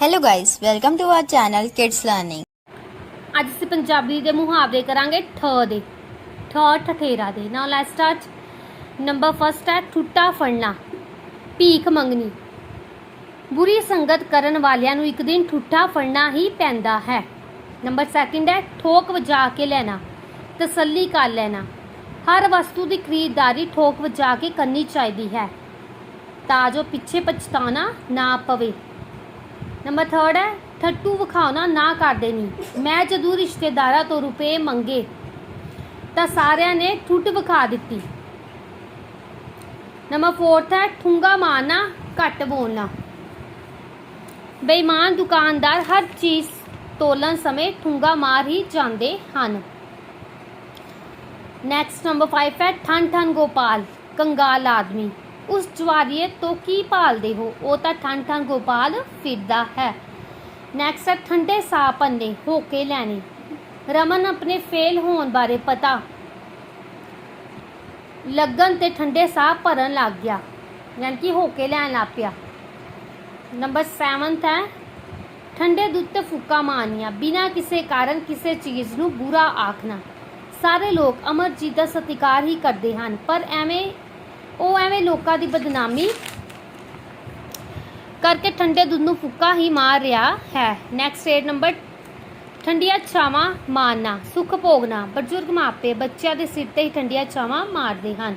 Hello guys, welcome to our channel Kids Learning. ਅੱਜ ਅਸੀਂ ਪੰਜਾਬੀ ਦੇ ਮੁਹਾਵਰੇ ਕਰਾਂਗੇ ਠ ਦੇ। ਠ ਠਠੇਰਾ ਦੇ। Now let's start number first ਹੈ ਠੁੱਟਾ ਫੜਨਾ। ਭੀਖ ਮੰਗਣੀ। ਬੁਰੀ ਸੰਗਤ ਕਰਨ ਵਾਲਿਆਂ ਨੂੰ ਇੱਕ ਦਿਨ ਠੁੱਟਾ ਫੜਨਾ ਹੀ ਪੈਂਦਾ ਹੈ। ਨੰਬਰ ਸੈਕਿੰਡ ਹੈ ਠੋਕ ਵਜਾ ਕੇ ਲੈਣਾ। ਤਸੱਲੀ ਕਰ ਲੈਣਾ। ਹਰ ਵਸਤੂ ਦੀ ਖਰੀਦਦਾਰੀ ਠੋਕ ਵਜਾ ਕੇ ਕਰਨੀ ਚਾਹੀਦੀ ਹੈ। ਤਾਂ ਜੋ ਪਿੱਛੇ ਪਛਤਾਣਾ ਨਾ ਪਵੇ। ਨੰਬਰ 3 ਹੈ, ਠੱਟੂ ਵਿਖਾਉਣਾ ਨਾ ਕਰਦੇ ਨਹੀਂ ਮੈਂ ਜਦੋਂ ਰਿਸ਼ਤੇਦਾਰਾਂ ਤੋਂ ਰੁਪਏ ਮੰਗੇ, ਤਾਂ ਸਾਰਿਆਂ ਨੇ ਠੁੱਟ ਵਿਖਾ ਦਿੱਤੀ। ਨੰਬਰ 4 ਹੈ, ਠੁੰਗਾ ਮਾਰਨਾ, ਘੱਟ ਬੋਲਣਾ। ਬੇਈਮਾਨ ਦੁਕਾਨਦਾਰ ਹਰ ਚੀਜ਼ ਤੋਲਣ ਸਮੇਂ ਠੁੰਗਾ ਮਾਰ ਹੀ ਜਾਂਦੇ ਹਨ। ਨੈਕਸਟ ਨੰਬਰ 5 ਹੈ ਠਨ ਠਨ ਗੋਪਾਲ, ਕੰਗਾਲ ਆਦਮੀ। ਉਸ ਜਵਾਰੀਏ ਤੋਂ ਕੀ ਭਾਲਦੇ ਹੋ? ਉਹ ਤਾਂ ਠਨ ਠਨ ਗੋਪਾਲ ਫਿਰਦਾ ਹੈ। ਨੈਕਸਟ ਹੈ ਠੰਡੇ ਸਾਹ ਪੰਨੇ ਹੋਕੇ ਲੈਣੇ। ਰਮਨ ਆਪਣੇ ਫੇਲ ਹੋਣ ਬਾਰੇ ਪਤਾ ਲੱਗਣ ਤੇ ਠੰਡੇ ਸਾਹ ਭਰਨ ਲੱਗ ਗਿਆ। ਯਾਨੀ ਕਿ ਹੋਕੇ ਲੈਣ ਲੱਗ ਪਿਆ। ਨੰਬਰ 7 ਹੈ, ਠੰਡੇ ਦੁੱਧ ਤੇ ਫੁੱਕਾ ਮਾਰਨੀਆਂ। ਬਿਨਾਂ ਕਿਸੇ ਕਾਰਨ ਕਿਸੇ ਚੀਜ਼ ਨੂੰ ਬੁਰਾ ਆਖਣਾ। ਸਾਰੇ ਲੋਕ ਅਮਰਜੀਤ ਦਾ ਸਤਿਕਾਰ ਹੀ ਕਰਦੇ ਹਨ, ਪਰ ਐਵੇਂ ਉਹ ਐਵੇਂ ਲੋਕਾਂ ਦੀ ਬਦਨਾਮੀ ਕਰਕੇ ਠੰਡੇ ਦੁੱਧ ਨੂੰ ਫੁੱਕਾ ਹੀ ਮਾਰ ਰਿਹਾ ਹੈ। ਨੈਕਸਟ 8 ਨੰਬਰ ਠੰਡੀਆਂ ਛਾਵਾਂ ਮਾਰਨਾ, ਸੁੱਖ ਭੋਗਣਾ। ਬਜ਼ੁਰਗ ਮਾਪੇ ਬੱਚਿਆਂ ਦੇ ਸਿਰ ਤੇ ਹੀ ਠੰਡੀਆਂ ਛਾਵਾਂ ਮਾਰਦੇ ਹਨ।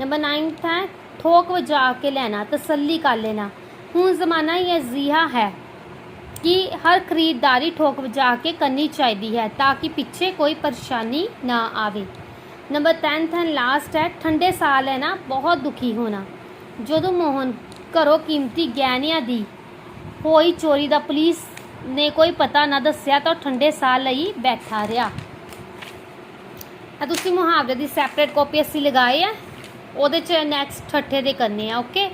ਨੰਬਰ 9 ਹੈ, ਥੋਕ ਵਜਾ ਕੇ ਲੈਣਾ, ਤਸੱਲੀ ਕਰ ਲੈਣਾ। ਹੁਣ ਜ਼ਮਾਨਾ ਹੀ ਅਜਿਹਾ ਹੈ ਕਿ ਹਰ ਖਰੀਦਦਾਰੀ ਠੋਕ ਵਜਾ ਕੇ ਕਰਨੀ ਚਾਹੀਦੀ ਹੈ ਤਾਂ ਕਿ ਪਿੱਛੇ ਕੋਈ ਪਰੇਸ਼ਾਨੀ ਨਾ ਆਵੇ। ਨੰਬਰ 10 ਐਂਡ ਲਾਸਟ ਹੈ, ਠੰਡੇ ਸਾਹ ਲੈਣਾ ਬਹੁਤ ਦੁਖੀ ਹੋਣਾ। ਜਦੋਂ ਮੋਹਨ ਘਰੋਂ ਕੀਮਤੀ ਗਹਿਣਿਆਂ ਦੀ ਹੋਈ ਚੋਰੀ ਦਾ ਪੁਲਿਸ ਨੇ ਕੋਈ ਪਤਾ ਨਾ ਦੱਸਿਆ ਤਾਂ ਉਹ ਠੰਡੇ ਸਾਹ ਲਈ ਬੈਠਾ ਰਿਹਾ। ਆ ਤੁਸੀਂ ਮੁਹਾਵਰੇ ਦੀ ਸੈਪਰੇਟ ਕਾਪੀ ਅਸੀਂ ਲਗਾਏ ਆ, ਉਹਦੇ ਚ ਨੈਕਸਟ ਠੱਠੇ ਦੇ ਕਰਨੇ ਆ ਓਕੇ